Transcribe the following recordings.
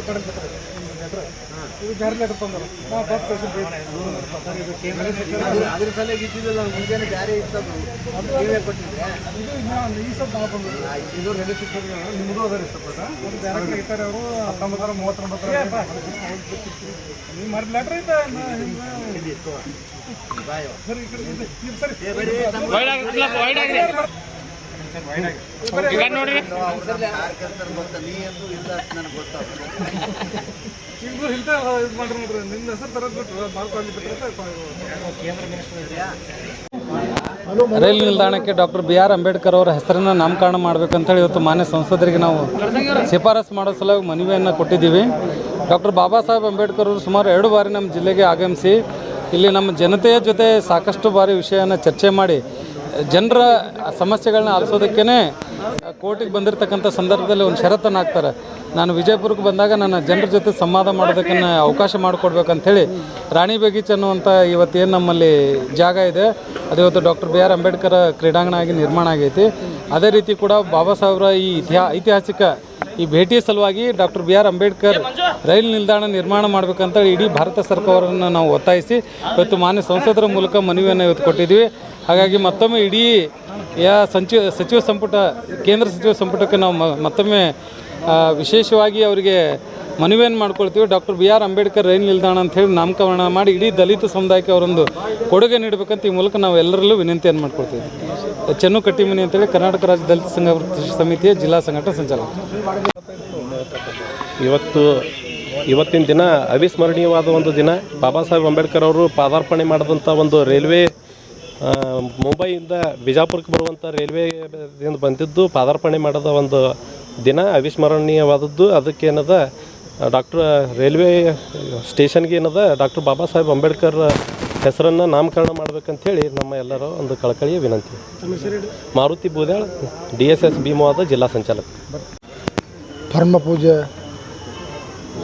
ಮಾಡೋದು ಲೆಟ್ರ್ ಇದು ಅದ್ರ- ಅದ್ರ ಸಲುವಾಗಿ ಇದ್ದಿದ್ದಲ್ಲ ಮುಂಜಾನೆ ಬ್ಯಾರೆ ಇರ್ತದು ನೀವೇ ಇದು ಈ ಸಬ್ ನಾವು ಇದು ರೆಡಿ ಸಿಗ್ತದೆ ನಿಮ್ಮದು ಅದ ರೀ ಸ್ವಲ್ಪ ಅದು ಬೇರೆ ಇರ್ತಾರೆ ಅವರು ನೀವು ಮಾಡಿ ಲೆಟ್ರ್ ಐತೆ ಸರಿ ಈ ಕಡೆ ಇದೆ. ಇದು ಸರಿ ಕಾರ್ಯಕರ್ತರು ಗೊತ್ತ ನೀ ಎಂದು ಇಲ್ಲ ಅಂತ ನನಗೆ ಗೊತ್ತಾಗ್ತದೆ ನಿಮ್ದು ಇಂಥ ಇದು ಮಾಡ್ರಿ ನೋಡ್ರಿ. ನಿಮ್ಮ ಹೆಸರು ತರೋದು ಬಿಟ್ರು. ಮಾಡ್ಕೊಂಡು ಬಿಟ್ಟರೆ ರೈಲು ನಿಲ್ದಾಣಕ್ಕೆ ಡಾಕ್ಟರ್ ಬಿ ಆರ್ ಅಂಬೇಡ್ಕರ್ ಅವರ ಹೆಸರನ್ನು ನಾಮಕರಣ ಮಾಡಬೇಕಂತೇಳಿ ಇವತ್ತು ಮಾನ್ಯ ಸಂಸದರಿಗೆ ನಾವು ಶಿಫಾರಸು ಮಾಡೋ ಸಲುವಾಗಿ ಮನವಿಯನ್ನು ಕೊಟ್ಟಿದ್ದೀವಿ. ಡಾಕ್ಟರ್ ಬಾಬಾ ಸಾಹೇಬ್ ಅಂಬೇಡ್ಕರ್ ಅವರು ಸುಮಾರು ಎರಡು ಬಾರಿ ನಮ್ಮ ಜಿಲ್ಲೆಗೆ ಆಗಮಿಸಿ ಇಲ್ಲಿ ನಮ್ಮ ಜನತೆಯ ಜೊತೆ ಸಾಕಷ್ಟು ಬಾರಿ ವಿಷಯನ ಚರ್ಚೆ ಮಾಡಿ ಜನರ ಸಮಸ್ಯೆಗಳನ್ನ ಆಲಿಸೋದಕ್ಕೇ ಕೋರ್ಟಿಗೆ ಬಂದಿರತಕ್ಕಂಥ ಸಂದರ್ಭದಲ್ಲಿ ಒಂದು ಷರತ್ತನ್ನು ಹಾಕ್ತಾರೆ. ನಾನು ವಿಜಯಪುರಕ್ಕೆ ಬಂದಾಗ ನನ್ನ ಜನರ ಜೊತೆ ಸಂವಾದ ಮಾಡೋದಕ್ಕೆ ಅವಕಾಶ ಮಾಡಿಕೊಡ್ಬೇಕಂಥೇಳಿ ರಾಣಿ ಬಗೀಚ್ ಅನ್ನುವಂಥ ಇವತ್ತೇನು ನಮ್ಮಲ್ಲಿ ಜಾಗ ಇದೆ, ಅದು ಇವತ್ತು ಡಾಕ್ಟರ್ ಬಿ ಆರ್ ಅಂಬೇಡ್ಕರ್ ಕ್ರೀಡಾಂಗಣ ಆಗಿ ನಿರ್ಮಾಣ ಆಗೈತಿ. ಅದೇ ರೀತಿ ಕೂಡ ಬಾಬಾ ಸಾಹೇಬ್ರ ಈ ಇತಿಹಾ, ಐತಿಹಾಸಿಕ ಈ ಭೇಟಿಯ ಸಲುವಾಗಿ doctor B R Ambedkar rail ನಿಲ್ದಾಣ ನಿರ್ಮಾಣ ಮಾಡಬೇಕಂತ ಇಡೀ ಭಾರತ ಸರ್ಕಾರವನ್ನು ನಾವು ಒತ್ತಾಯಿಸಿ ಇವತ್ತು ಮಾನ್ಯ ಸಂಸದರ ಮೂಲಕ ಮನವಿಯನ್ನು ಇವತ್ತು ಕೊಟ್ಟಿದ್ವಿ ಹಾಗಾಗಿ ಮತ್ತೊಮ್ಮೆ ಇಡೀ ಯಾ ಸಂಚಿವ ಸಚಿವ ಸಂಪುಟ, ಕೇಂದ್ರ ಸಚಿವ ಸಂಪುಟಕ್ಕೆ ನಾವು ಮತ್ತೊಮ್ಮೆ ವಿಶೇಷವಾಗಿ ಅವರಿಗೆ ಮನವಿಯನ್ನು ಮಾಡ್ಕೊಳ್ತೀವಿ. Doctor B R Ambedkar rail ನಿಲ್ದಾಣ ಅಂತ ಹೇಳಿ ನಾಮಕರಣ ಮಾಡಿ ಇಡೀ ದಲಿತ ಸಮುದಾಯಕ್ಕೆ ಅವರೊಂದು ಕೊಡುಗೆ ನೀಡಬೇಕಂತ ಈ ಮೂಲಕ ನಾವು ಎಲ್ಲರಲ್ಲೂ ವಿನಂತಿಯನ್ನು ಮಾಡ್ಕೊಳ್ತೀವಿ. ಚೆನ್ನು ಕಟ್ಟಿಮನಿ ಅಂತೇಳಿ ಕರ್ನಾಟಕ ರಾಜ್ಯ ದಲಿತ ಸಂಘ ಸಮಿತಿಯ ಜಿಲ್ಲಾ ಸಂಘಟನಾ ಸಂಚಾಲಕ. ಇವತ್ತು ಇವತ್ತಿನ ದಿನ ಅವಿಸ್ಮರಣೀಯವಾದ ಒಂದು ದಿನ. ಬಾಬಾ ಸಾಹೇಬ್ ಅಂಬೇಡ್ಕರ್ ಅವರು ಪಾದಾರ್ಪಣೆ ಮಾಡಿದಂಥ ಒಂದು ರೈಲ್ವೆ ಮುಂಬೈಯಿಂದ ಬಿಜಾಪುರಕ್ಕೆ ಬರುವಂಥ ರೈಲ್ವೆದಿಂದ ಬಂದಿದ್ದು ಪಾದಾರ್ಪಣೆ ಮಾಡಿದ ಒಂದು ದಿನ ಅವಿಸ್ಮರಣೀಯವಾದದ್ದು. ಅದಕ್ಕೇನದ ಡಾಕ್ಟ್ರ್ ರೈಲ್ವೆ ಸ್ಟೇಷನ್ಗೆ ಏನದ ಡಾಕ್ಟರ್ ಬಾಬಾ ಸಾಹೇಬ್ ಅಂಬೇಡ್ಕರ್ ಹೆಸರನ್ನು ನಾಮಕರಣ ಮಾಡ್ಬೇಕಂತೇಳಿ ನಮ್ಮ ಎಲ್ಲರೂ ಒಂದು ಕಳಕಳಿಯ ವಿನಂತಿ. Maruti Budyal D S S Bhimavada ಜಿಲ್ಲಾ ಸಂಚಾಲಕ. ಪರಮ ಪೂಜೆ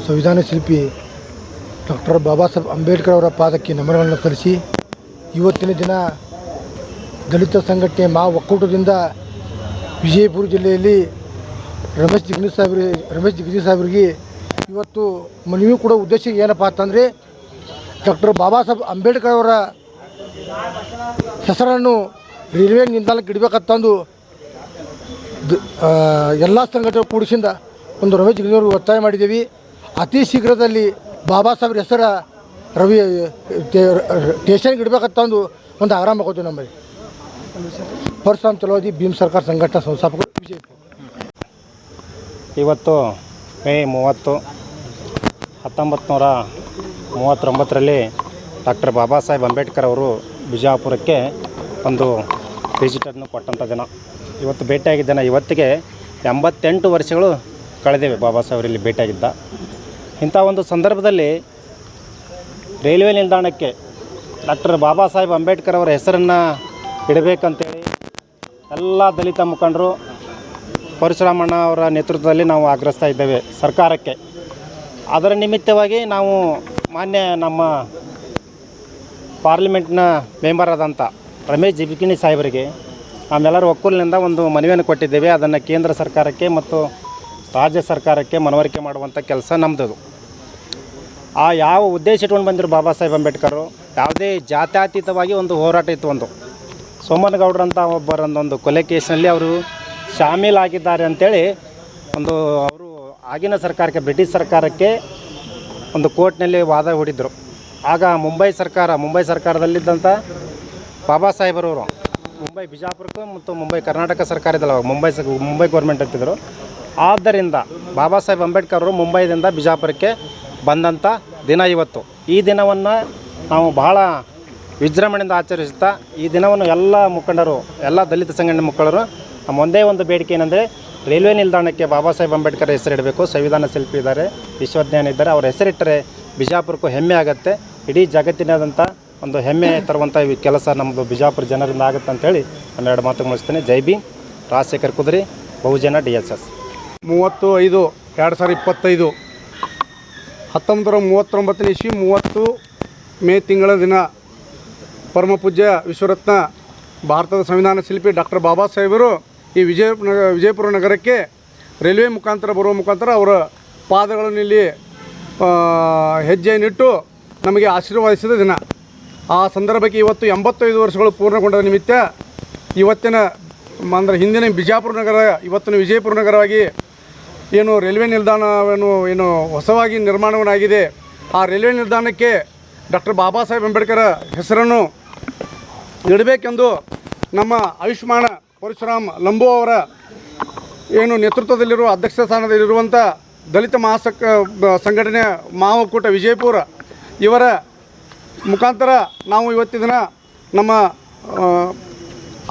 ಸಂವಿಧಾನ ಶಿಲ್ಪಿ ಡಾಕ್ಟರ್ ಬಾಬಾ ಸಾಹೇಬ್ ಅಂಬೇಡ್ಕರ್ ಅವರ ಪಾದಕ್ಕೆ ನಮನಗಳನ್ನು ಸಲ್ಲಿಸಿ ಇವತ್ತಿನ ದಿನ ದಲಿತ ಸಂಘಟನೆ ಮಾ ಒಕ್ಕೂಟದಿಂದ ವಿಜಯಪುರ ಜಿಲ್ಲೆಯಲ್ಲಿ ರಮೇಶ್ ಜಿಗ್ನಿ ಸಾಹೇಬ್ರಿ ರಮೇಶ್ ಜಿಗ್ನಿ ಸಾಹೇಬ್ರಿಗೆ ಇವತ್ತು ಮನವಿ ಕೂಡ ಉದ್ದೇಶ ಏನಪ್ಪ ಅಂತಂದರೆ ಡಾಕ್ಟರ್ ಬಾಬಾ ಸಾಹೇಬ್ ಅಂಬೇಡ್ಕರ್ ಅವರ ಹೆಸರನ್ನು ರೈಲ್ವೆ ನಿಲ್ದಾಣಕ್ಕೆ ಇಡಬೇಕಂತಂದು ಎಲ್ಲ ಸಂಘಟನೆ ಕೂಡಿಸಿಂದ ಒಂದು ರಮೇಶ್ ಜಿಗಣಿಯವರು ಒತ್ತಾಯ ಮಾಡಿದ್ದೀವಿ. ಅತಿ ಶೀಘ್ರದಲ್ಲಿ ಬಾಬಾ ಸಾಹೇಬ್ರ ಹೆಸರ ರವಿ ಸ್ಟೇಷನ್ಗೆ ಇಡಬೇಕಂತಂದು ಒಂದು ಆರಾಮ ಆಗೋದು ನಮ್ಮಲ್ಲಿ. ಪರಶುರಾಮ್ ಚಲೋದಿ ಭೀಮ್ ಸರ್ಕಾರ ಸಂಘಟನಾ ಸಂಸ್ಥಾಪಕರು ಇವತ್ತು ಮೇ ಮೂವತ್ತು ಹತ್ತೊಂಬತ್ತು ನೂರ ಮೂವತ್ತೊಂಬತ್ತರಲ್ಲಿ ಡಾಕ್ಟರ್ ಬಾಬಾ ಸಾಹೇಬ್ ಅಂಬೇಡ್ಕರ್ ಅವರು ಬಿಜಾಪುರಕ್ಕೆ ಒಂದು ವಿಸಿಟನ್ನು ಕೊಟ್ಟಂಥ ದಿನ. ಇವತ್ತು ಭೇಟಿಯಾಗಿದ್ದ ದಿನ, ಇವತ್ತಿಗೆ ಎಂಬತ್ತೆಂಟು ವರ್ಷಗಳು ಕಳೆದಿವೆ ಬಾಬಾ ಸಾಹೇಬ್ರಲ್ಲಿ ಭೇಟಿಯಾಗಿದ್ದ. ಇಂಥ ಒಂದು ಸಂದರ್ಭದಲ್ಲಿ ರೈಲ್ವೆ ನಿಲ್ದಾಣಕ್ಕೆ ಡಾಕ್ಟರ್ ಬಾಬಾ ಸಾಹೇಬ್ ಅಂಬೇಡ್ಕರ್ ಅವರ ಹೆಸರನ್ನು ಇಡಬೇಕಂತೇಳಿ ಎಲ್ಲ ದಲಿತ ಮುಖಂಡರು ಪರಶುರಾಮಣ್ಣ ಅವರ ನೇತೃತ್ವದಲ್ಲಿ ನಾವು ಆಗ್ರಹಿಸ್ತಾ ಇದ್ದೇವೆ ಸರ್ಕಾರಕ್ಕೆ. ಅದರ ನಿಮಿತ್ತವಾಗಿ ನಾವು ಮಾನ್ಯ ನಮ್ಮ ಪಾರ್ಲಿಮೆಂಟ್ನ ಮೆಂಬರ್ ಆದಂಥ ರಮೇಶ್ ಜಿಬಿಕಿಣಿ ಸಾಹೇಬರಿಗೆ ನಾವೆಲ್ಲರೂ ಒಕ್ಕೂಲಿನಿಂದ ಒಂದು ಮನವಿಯನ್ನು ಕೊಟ್ಟಿದ್ದೇವೆ. ಅದನ್ನು ಕೇಂದ್ರ ಸರ್ಕಾರಕ್ಕೆ ಮತ್ತು ರಾಜ್ಯ ಸರ್ಕಾರಕ್ಕೆ ಮನವರಿಕೆ ಮಾಡುವಂಥ ಕೆಲಸ ನಮ್ಮದು ಆ ಯಾವ ಉದ್ದೇಶ ಇಟ್ಕೊಂಡು ಬಂದರು ಬಾಬಾ ಸಾಹೇಬ್ ಅಂಬೇಡ್ಕರು, ಯಾವುದೇ ಜಾತ್ಯತೀತವಾಗಿ ಒಂದು ಹೋರಾಟ ಇತ್ತು ಒಂದು. ಸೋಮನಗೌಡ್ರಂಥ ಒಬ್ಬರೊಂದೊಂದು ಕೊಲೆ ಕೇಸ್ನಲ್ಲಿ ಅವರು ಶಾಮೀಲಾಗಿದ್ದಾರೆ ಅಂತೇಳಿ ಒಂದು ಅವರು ಆಗಿನ ಸರ್ಕಾರಕ್ಕೆ, ಬ್ರಿಟಿಷ್ ಸರ್ಕಾರಕ್ಕೆ ಒಂದು ಕೋರ್ಟ್ನಲ್ಲಿ ವಾದ ಹೂಡಿದ್ರು. ಆಗ ಮುಂಬೈ ಸರ್ಕಾರ, ಮುಂಬೈ ಸರ್ಕಾರದಲ್ಲಿದ್ದಂಥ ಬಾಬಾ ಸಾಹೇಬರವರು ಮುಂಬೈ ಬಿಜಾಪುರಕ್ಕೂ ಮತ್ತು ಮುಂಬೈ ಕರ್ನಾಟಕ ಸರ್ಕಾರ ಇದ್ದಲ್ಲ ಮುಂಬೈ ಮುಂಬೈ ಗೌರ್ಮೆಂಟ್ ಅಂತಿದ್ದರು. ಆದ್ದರಿಂದ ಬಾಬಾ ಸಾಹೇಬ್ ಅಂಬೇಡ್ಕರ್ ಅವರು ಮುಂಬೈದಿಂದ ಬಿಜಾಪುರಕ್ಕೆ ಬಂದಂಥ ದಿನ ಇವತ್ತು. ಈ ದಿನವನ್ನು ನಾವು ಬಹಳ ವಿಜೃಂಭಣೆಯಿಂದ ಆಚರಿಸುತ್ತಾ, ಈ ದಿನವನ್ನು ಎಲ್ಲ ಮುಖಂಡರು, ಎಲ್ಲ ದಲಿತ ಸಂಘಟನೆ ಮುಖಂಡರು ನಮ್ಮ ಒಂದೇ ಒಂದು ಬೇಡಿಕೆ ಏನಂದರೆ ರೈಲ್ವೆ ನಿಲ್ದಾಣಕ್ಕೆ ಬಾಬಾ ಸಾಹೇಬ್ ಅಂಬೇಡ್ಕರ್ ಹೆಸರಿಡಬೇಕು. ಸಂವಿಧಾನ ಶಿಲ್ಪಿ ಇದ್ದಾರೆ, ವಿಶ್ವಜ್ಞಾನ ಇದ್ದಾರೆ. ಅವ್ರ ಹೆಸರಿಟ್ಟರೆ ಬಿಜಾಪುರಕ್ಕೂ ಹೆಮ್ಮೆ ಆಗುತ್ತೆ. ಇಡೀ ಜಗತ್ತಿನಾದಂಥ ಒಂದು ಹೆಮ್ಮೆ ತರುವಂಥ ಈ ಕೆಲಸ ನಮ್ಮದು ಬಿಜಾಪುರ ಜನರಿಂದ ಆಗುತ್ತೆ ಅಂತೇಳಿ ಒಂದೆರಡು ಮಾತು ಮುಗಿಸ್ತೇನೆ. ಜೈ ಬಿ ರಾಜಶೇಖರ್ ಕುದುರೆ, ಬಹುಜನ ಡಿ ಎಸ್ ಎಸ್. ಮೂವತ್ತು ಐದು ಎರಡು ಸಾವಿರದ ಇಪ್ಪತ್ತೈದು. ಹತ್ತೊಂಬತ್ತರ ಮೂವತ್ತೊಂಬತ್ತನೇ ಇಸ್ವಿ, ಮೂವತ್ತು ಮೇ ತಿಂಗಳ ದಿನ ಪರಮಪೂಜ್ಯ ವಿಶ್ವರತ್ನ ಭಾರತದ ಸಂವಿಧಾನ ಶಿಲ್ಪಿ ಡಾಕ್ಟರ್ ಬಾಬಾ ಸಾಹೇಬರು ಈ ವಿಜಯ ವಿಜಯಪುರ ನಗರಕ್ಕೆ ರೈಲ್ವೆ ಮುಖಾಂತರ, ಬರುವ ಮುಖಾಂತರ ಅವರ ಪಾದಗಳನ್ನು ಇಲ್ಲಿ ಹೆಜ್ಜೆಯನ್ನಿಟ್ಟು ನಮಗೆ ಆಶೀರ್ವಾದಿಸಿದ ದಿನ. ಆ ಸಂದರ್ಭಕ್ಕೆ ಇವತ್ತು ಎಂಬತ್ತೈದು ವರ್ಷಗಳು ಪೂರ್ಣಗೊಂಡ ನಿಮಿತ್ತ ಇವತ್ತಿನ, ಅಂದರೆ ಹಿಂದಿನ ಬಿಜಾಪುರ ನಗರ, ಇವತ್ತಿನ ವಿಜಯಪುರ ನಗರವಾಗಿ ಏನು ರೈಲ್ವೆ ನಿಲ್ದಾಣವನ್ನು ಏನು ಹೊಸವಾಗಿ ನಿರ್ಮಾಣವನ್ನಾಗಿದೆ, ಆ ರೈಲ್ವೆ ನಿಲ್ದಾಣಕ್ಕೆ ಡಾಕ್ಟರ್ ಬಾಬಾ ಸಾಹೇಬ್ ಅಂಬೇಡ್ಕರ್ ಹೆಸರನ್ನು ಇಡಬೇಕೆಂದು ನಮ್ಮ ಆಯುಷ್ಮಾನ ಪರಶುರಾಮ್ ಲಂಬೋ ಅವರ ಏನು ನೇತೃತ್ವದಲ್ಲಿರುವ ಅಧ್ಯಕ್ಷ ಸ್ಥಾನದಲ್ಲಿರುವಂಥ ದಲಿತ ಮಹಾಸಕ್ ಸಂಘಟನೆ ಮಾವಕೂಟ ವಿಜಯಪುರ ಇವರ ಮುಖಾಂತರ ನಾವು ಇವತ್ತಿನ ದಿನ ನಮ್ಮ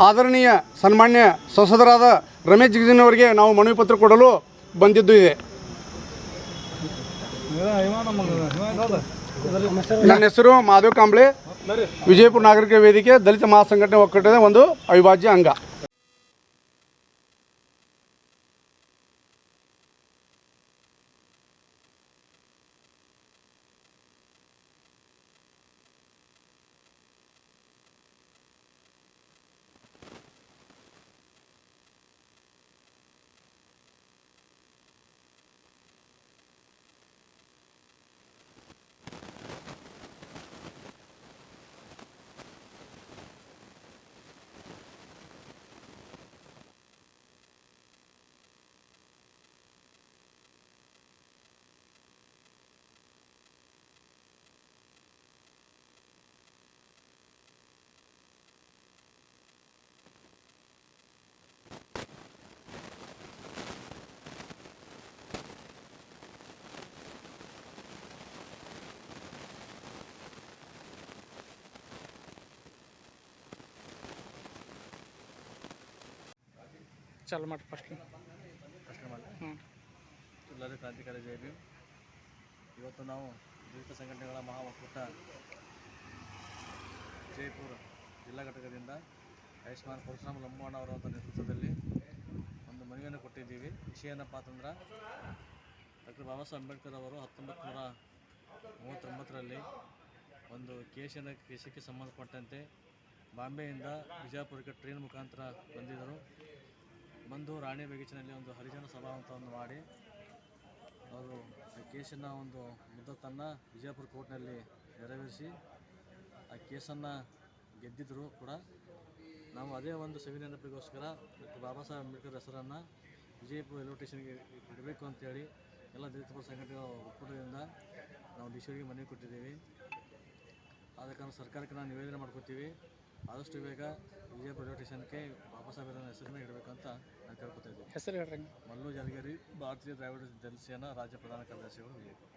ಆದರಣೀಯ, ಸನ್ಮಾನ್ಯ ಸಂಸದರಾದ ರಮೇಶ್ ಜಿಗಜಿನವರಿಗೆ ನಾವು ಮನವಿ ಪತ್ರ ಕೊಡಲು ಬಂದಿದ್ದು ಇದೆ. ನನ್ನ ಹೆಸರು ಮಾಧವ್ ಕಾಂಬ್ಳೆ. ವಿಜಯಪುರ ನಾಗರಿಕ ವೇದಿಕೆ ದಲಿತ ಮಹಾಸಂಘಟನೆ ಒಕ್ಕೂಟದ ಒಂದು ಅವಿಭಾಜ್ಯ ಅಂಗ. ಚಾಲು ಮಾಡಿ ಫಸ್ಟ್ ಎಲ್ಲರೂ ಕ್ರಾಂತಿಕಾರಿ ಜಯ ಭೀಮ್ ಇವತ್ತು ನಾವು ದಲಿತ ಸಂಘಟನೆಗಳ ಮಹಾ ಒಕ್ಕೂಟ ಜೈಪುರ ಜಿಲ್ಲಾ ಘಟಕದಿಂದ ಆಯುಷ್ಮಾನ್ ಪರಶುರಾಮ ಲಂಬಾಣ ಅವರ ನೇತೃತ್ವದಲ್ಲಿ ಒಂದು ಮನವಿಯನ್ನು ಕೊಟ್ಟಿದ್ದೀವಿ. ವಿಷಯ ಏನಪ್ಪ ಅಂತಂದ್ರೆ ಡಾಕ್ಟರ್ ಬಾಬಾ ಸಾಹೇಬ್ ಅಂಬೇಡ್ಕರ್ ಅವರು ಹತ್ತೊಂಬತ್ತು ನೂರ ಮೂವತ್ತೊಂಬತ್ತರಲ್ಲಿ ಒಂದು ಕೇಶನ ಕೇಶಕ್ಕೆ ಸಂಬಂಧಪಟ್ಟಂತೆ ಬಾಂಬೆಯಿಂದ ಬಿಜಾಪುರಕ್ಕೆ ಟ್ರೈನ್ ಮುಖಾಂತರ ಬಂದಿದ್ದರು. ಬಂದು ರಾಣಿ ಬಗೀಚಿನಲ್ಲಿ ಒಂದು ಹರಿಜನ ಸಭಾ ಅಂತ ಒಂದು ಮಾಡಿ, ಅವರು ಕೇಸನ್ನು ಒಂದು ಮುದ್ದತನ್ನು ವಿಜಯಪುರ ಕೋರ್ಟ್ನಲ್ಲಿ ನೆರವೇರಿಸಿ ಆ ಕೇಸನ್ನು ಗೆದ್ದಿದ್ದರು ಕೂಡ ನಾವು ಅದೇ ಒಂದು ಸವಿನೆನಪಿಗೋಸ್ಕರ ಬಾಬಾ ಸಾಹೇಬ್ ಅಂಬೇಡ್ಕರ್ ಹೆಸರನ್ನು ವಿಜಯಪುರ ರೈಲ್ವೆ ಸ್ಟೇಷನ್ಗೆ ಇಡಬೇಕು ಅಂತೇಳಿ ಎಲ್ಲ ದಲಿತ ಸಂಘಟನೆಗಳ ಒಕ್ಕೂಟದಿಂದ ನಾವು ಡಿ ಮನವಿ ಕೊಟ್ಟಿದ್ದೀವಿ. ಆದ ಕಾರಣ ಸರ್ಕಾರಕ್ಕೆ ನಾವು ನಿವೇದನೆ ಮಾಡ್ಕೊತೀವಿ. ಆದಷ್ಟು ಬೇಗ ವಿಜಯಪುರ ರೈಲ್ವೆ ಸ್ಟೇಷನ್ಗೆ ಬಾಬಾ ಸಾಹೇಬರ ಹೆಸರನ್ನ ಇಡಬೇಕಂತ ಕೇಳ್ಕೊತಾ ಇದ್ದೀವಿ. ಹೆಸರು ಹೇಳ್ರಿ. ಮಲ್ಲು ಜಲಗೇರಿ ಭಾರತೀಯ ದ್ರಾವಿಡ ಜನಸೇನಾ ರಾಜ್ಯ ಪ್ರಧಾನ ಕಾರ್ಯದರ್ಶಿಗಳು ವಿಜಯಪುರ.